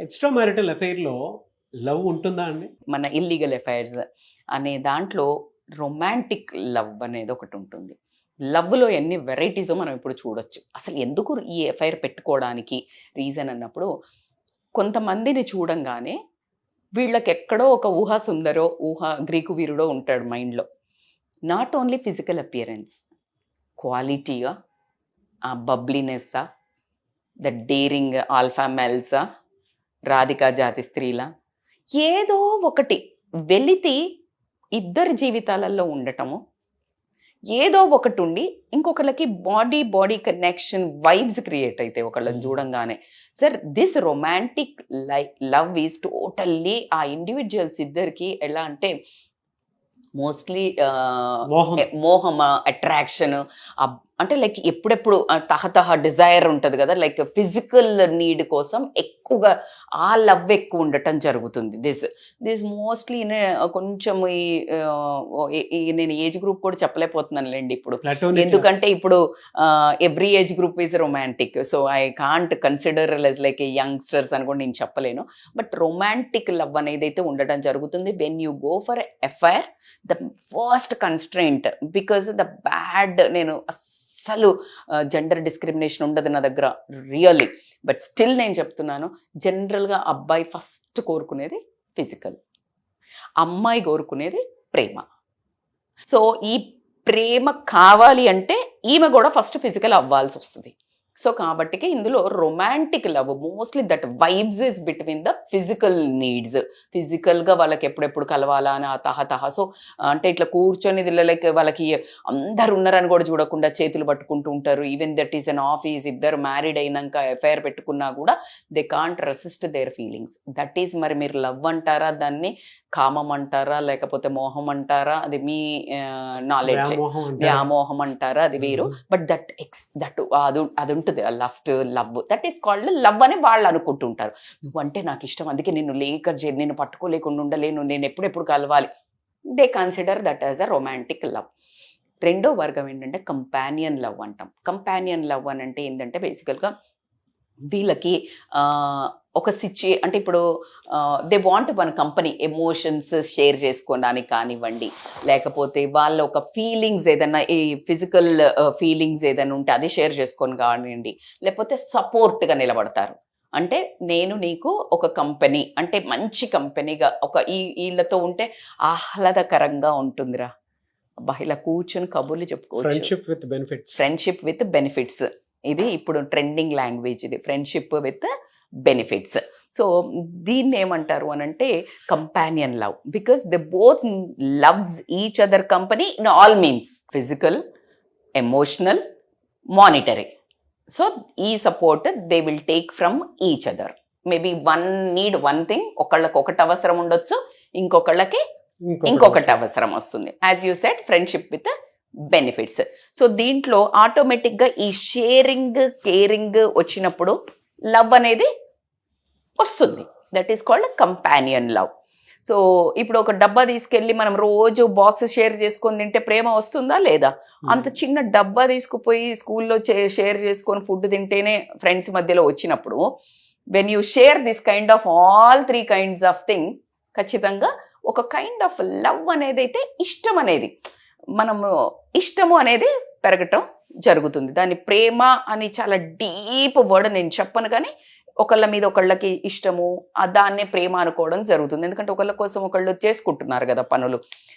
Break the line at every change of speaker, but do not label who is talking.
Extra marital అఫైర్లో love ఉంటుందా అండి?
మన ఇల్లీగల్ అఫైర్స్ అనే దాంట్లో రొమాంటిక్ లవ్ అనేది ఒకటి ఉంటుంది. లవ్లో ఎన్ని వెరైటీసో మనం ఇప్పుడు చూడొచ్చు. అసలు ఎందుకు ఈ ఎఫ్ఐఆర్ పెట్టుకోవడానికి రీజన్ అన్నప్పుడు కొంతమందిని చూడంగానే వీళ్ళకి ఎక్కడో ఒక ఊహా సుందరో ఊహా గ్రీకు వీరుడో ఉంటాడు మైండ్లో. నాట్ ఓన్లీ ఫిజికల్ అపియరెన్స్ క్వాలిటీగా ఆ బబ్లీనెస్సా ద డేరింగ్ ఆల్ఫా మెల్సా రాధికా జాతి స్త్రీల ఏదో ఒకటి వెలితి ఇద్దరి జీవితాలలో ఉండటము. ఏదో ఒకటి ఉండి ఇంకొకళ్ళకి body body connection vibes create అయితే ఒకళ్ళని
Hmm.
చూడంగానే. Sir this romantic lie love is totally uh individuals ఇద్దరికి ఎలా అంటే మోస్ట్లీ
మోహం.
మోహమ అట్రాక్షన్ అంటే లైక్ ఎప్పుడెప్పుడు తహతహ డిజైర్ ఉంటుంది కదా లైక్ ఫిజికల్ నీడ్ కోసం ఎక్కువగా ఆ లవ్ ఎక్కువ ఉండటం జరుగుతుంది. దిస్ దిస్ మోస్ట్లీ కొంచెం ఈ నేను ఏజ్ గ్రూప్ కూడా చెప్పలేకపోతున్నాను లేండి ఇప్పుడు ఎందుకంటే ఇప్పుడు every age group is romantic. So I can't consider less like youngsters అని కూడా నేను చెప్పలేను. బట్ రొమాంటిక్ లవ్ అనేది అయితే ఉండటం జరుగుతుంది. When you go for FIR the first constraint because the bad నేను అస్సలు జెండర్ డిస్క్రిమినేషన్ ఉండదు నా దగ్గర రియల్లీ బట్ స్టిల్ నేను చెప్తున్నాను జనరల్గా అబ్బాయి ఫస్ట్ కోరుకునేది ఫిజికల్ అమ్మాయి కోరుకునేది ప్రేమ. సో ఈ ప్రేమ కావాలి అంటే ఈమె కూడా ఫస్ట్ ఫిజికల్ అవ్వాల్సి వస్తుంది. సో కాబట్టికి ఇందులో romantic love mostly that vibes is between the physical needs ఫిజికల్గా వాళ్ళకి ఎప్పుడెప్పుడు కలవాలా అని ఆ తహతహ సో అంటే ఇట్లా కూర్చొని లైక్ వాళ్ళకి అందరు ఉన్నారని కూడా చూడకుండా చేతులు పట్టుకుంటూ ఉంటారు. Even that is an office ఇద్దరు మ్యారీడ్ అయినాక ఎఫ్ఐఆర్ పెట్టుకున్నా కూడా they can't resist their feelings that is మరి మీరు లవ్ అంటారా? దాన్ని కామం అంటారా? లేకపోతే మోహం అంటారా? అది మీ నాలెడ్జ్
వ్యామోహం అంటే
వ్యామోహం అంటారా? అది వేరు. బట్ దట్ ఎక్స్ దట్ అది అది ఉంటుంది lust love that is called love అని వాళ్ళు అనుకుంటుంటారు. నువ్వంటే నాకు ఇష్టం. అందుకే నేను లేక నేను పట్టుకోలేకుండా ఉండలేను. నేను ఎప్పుడెప్పుడు కలవాలి? They consider that as a romantic love రెండో వర్గం ఏంటంటే కంపానియన్ లవ్ అంటాం. కంపానియన్ లవ్ అని అంటే ఏంటంటే బేసికల్గా వీళ్ళకి ఒక సిచ్యు అంటే ఇప్పుడు దే వాంట్ మన కంపెనీ ఎమోషన్స్ షేర్ చేసుకోవడానికి కానివ్వండి. లేకపోతే వాళ్ళ ఒక ఫీలింగ్స్ ఏదైనా ఈ ఫిజికల్ ఫీలింగ్స్ ఏదైనా ఉంటే అది షేర్ చేసుకొని కానివ్వండి. లేకపోతే సపోర్ట్గా నిలబడతారు. అంటే నేను నీకు ఒక కంపెనీ అంటే మంచి కంపెనీగా ఒక ఈ వీళ్ళతో ఉంటే ఆహ్లాదకరంగా ఉంటుందిరా. అబ్బా ఇలా కూర్చొని కబుర్లు చెప్పుకోవచ్చు.
Friendship with benefits
friendship with benefits ఇది ఇప్పుడు ట్రెండింగ్ లాంగ్వేజ్ ఇది. ఫ్రెండ్షిప్ విత్ బెనిఫిట్స్ సో దీన్ని ఏమంటారు అని అంటే companion love because the both loves each other company in all means physical emotional monetary so ఈ support they will take from each other maybe one need one thing ఒకళ్ళకి ఒకటి అవసరం ఉండొచ్చు ఇంకొకళ్ళకి ఇంకొకటి అవసరం. వస్తుంది. As you set friendship with benefits so దీంట్లో ఆటోమేటిక్గా ఈ షేరింగ్ కేరింగ్ వచ్చినప్పుడు లవ్ అనేది వస్తుంది. That is called companion love so ఇప్పుడు ఒక డబ్బా తీసుకెళ్ళి మనం రోజు బాక్స్ షేర్ చేసుకొని తింటే ప్రేమ వస్తుందా లేదా? అంత చిన్న డబ్బా తీసుకుపోయి స్కూల్లో షేర్ చేసుకొని ఫుడ్ తింటేనే ఫ్రెండ్స్ మధ్యలో వచ్చినప్పుడు when you share this kind of all three kinds of thing ఖచ్చితంగా ఒక కైండ్ ఆఫ్ లవ్ అనేది అయితే ఇష్టం అనేది మనము ఇష్టము అనేది పెరగటం జరుగుతుంది. దాని ప్రేమ అని చాలా డీప్ వర్డ్ నేను చెప్పను కానీ ఒకళ్ళ మీద ఒకళ్ళకి ఇష్టము దాన్నే ప్రేమ అనుకోవడం జరుగుతుంది. ఎందుకంటే ఒకళ్ళ కోసం ఒకళ్ళు చేసుకుంటున్నారు కదా పనులు.